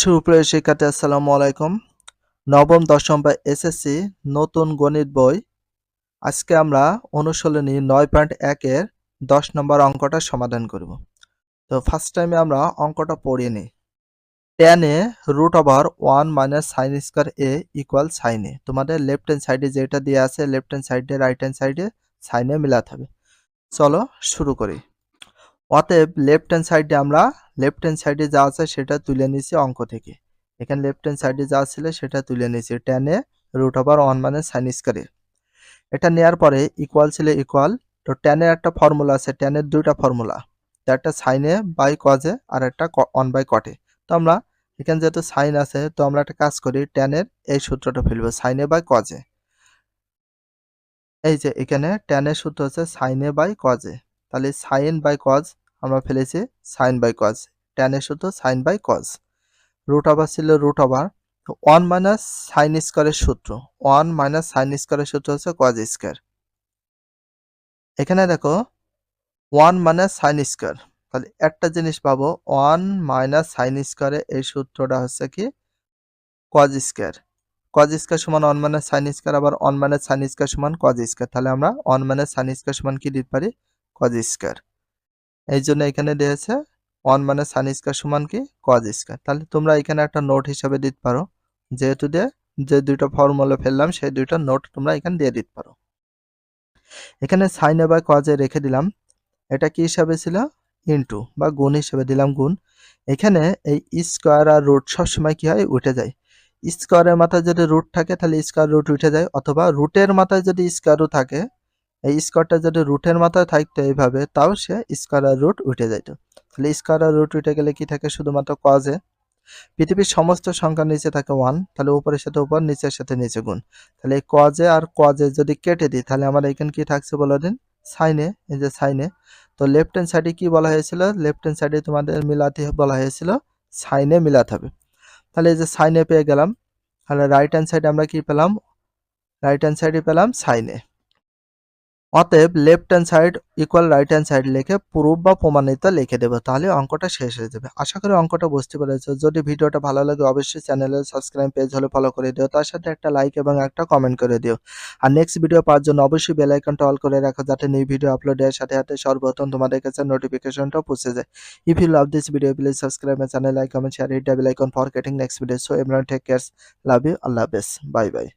সুপ্রিয় শিক্ষার্থী, আসসালামু আলাইকুম। নবম, দশম বা এসএসসি নতুন গণিত বই। আজকে আমরা অনুশীলনী নয় পয়েন্ট একের দশ নম্বর অঙ্কটা সমাধান করব। তো ফার্স্ট টাইমে আমরা অঙ্কটা পড়িয়ে নিই। Tan A root over one minus sine square A equal sine A তোমাদের লেফট হ্যান্ড সাইডে যেটা দেওয়া আছে লেফট হ্যান্ড সাইডে রাইট হ্যান্ড সাইডে সাইনে মিলাতে হবে। চলো শুরু করি। অতএব লেফট হ্যান্ড সাইডে আমরা লেফট হ্যান্ড সাইডে যা আছে সেটা তুলে নিয়েছি অঙ্ক থেকে। এখানে লেফট হ্যান্ড সাইডে যা ছিল সেটা তুলে নিয়েছি। টেনে রুট ওভার ওয়ান মানে সাইন স্কোয়ারে এটা নেওয়ার পরে ইকুয়াল ছিল ইকুয়াল তো টেনের একটা ফর্মুলা আছে টেনের দুইটা ফর্মুলা তো একটা সাইনে বাই কজে আর একটা ওয়ান বাই কটে তো আমরা এখানে যেহেতু সাইন আছে, তো আমরা একটা কাজ করি টেনের এই সূত্রটা ফেলব সাইনে বাই কজে এই যে এখানে টেনের সূত্র হচ্ছে সাইনে বাই কজে তাহলে সাইন বাই কজ আমরা ফেলেছি সাইন বাই কজ টেনের সূত্র sine by cos root over ছিল root over one minus sine স্কোয়ারের সূত্র। ওয়ান মাইনাস সাইন স্কোয়ারের সূত্র হচ্ছে কজ স্কোয়ার এখানে দেখো ওয়ান মাইনাস সাইন স্কোয়ার তাহলে একটা জিনিস পাবো ওয়ান মাইনাস সাইন স্কোয়ারে এই সূত্রটা হচ্ছে কি? কজ স্কোয়ার কজ স্কোয়ার সমান ওয়ান মাইনাস সাইন স্কোয়ার আবার ওয়ান মাইনাস সাইন স্কোয়ার সমান কজ স্কোয়ার তাহলে আমরা ওয়ান মাইনাস সাইন স্কোয়ার সমান কি দিতে পারি? কজ স্কোয়ার এই জন্য এখানে দিয়েছে ওয়ান মানে সাইন স্কোয়ার সমান কি? কজ স্কোয়ার তাহলে তোমরা এখানে একটা নোট হিসাবে দিতে পারো। যেহেতু দিয়ে যে দুইটা ফর্মুলা ফেললাম, সেই দুইটা নোট তোমরা এখানে দিয়ে দিতে পারো। এখানে সাইনে বা কজে রেখে দিলাম। এটা কি হিসাবে ছিল? ইনটু বা গুণ হিসেবে দিলাম গুণ। এখানে এই স্কোয়ার আর রুট সবসময় কি হয়? উঠে যায়। স্কোয়ারের মাথায় যদি রুট থাকে, তাহলে স্কোয়ার রুট উঠে যায়। অথবা রুটের মাথায় যদি স্কোয়ারও থাকে এই স্কোয়ারটা যদি রুটের মাথায় থাকতো এইভাবে, তাও সে স্কোয়ার আর রুট উঠে যাইতো। তাহলে স্কোয়ার আর রুট উঠে গেলে কি থাকে? শুধুমাত্র কজে পৃথিবীর সমস্ত সংখ্যার নিচে থাকে ওয়ান তাহলে উপরের সাথে উপর, নিচের সাথে নিচে গুণ। তাহলে এই কজে আর কজে যদি কেটে দিই, তাহলে আমার এখানে কি থাকছে বলে দিন? সাইনে এই যে সাইনে তো লেফট হ্যান্ড সাইডে কি বলা হয়েছিল? লেফট হ্যান্ড সাইডে তোমাদের মিলাতে বলা হয়েছিল সাইনে মিলাতে হবে। তাহলে এই যে সাইনে পেয়ে গেলাম। তাহলে রাইট হ্যান্ড সাইডে আমরা কি পেলাম? রাইট হ্যান্ড সাইডে পেলাম সাইনে অতএব left hand side equal right hand side লিখে প্রুফ বা প্রমাণিত লিখে দেবো, তাহলে অঙ্কটা শেষ হয়ে যাবে। আশা করি অঙ্কটা বুঝতে পেরেছ। যদি ভিডিওটা ভালো লাগে অবশ্যই চ্যানেলের সাবস্ক্রাইব পেজ হলে ফলো করে দিও। তার সাথে একটা লাইক এবং একটা কমেন্ট করে দিও। আর নেক্সট ভিডিও পাওয়ার জন্য অবশ্যই বেল আইকনটা অল করে রাখো, যাতে নিউ ভিডিও আপলোড দেওয়ার সাথে সাথে সর্বপ্রথম তোমাদের কাছে নোটিফিকেশনটা পৌঁছে যায়। If you love this video please subscribe my channel like comment share hit double icon for getting next video so everyone take cares love you আল্লাহ হাফেজ বাই বাই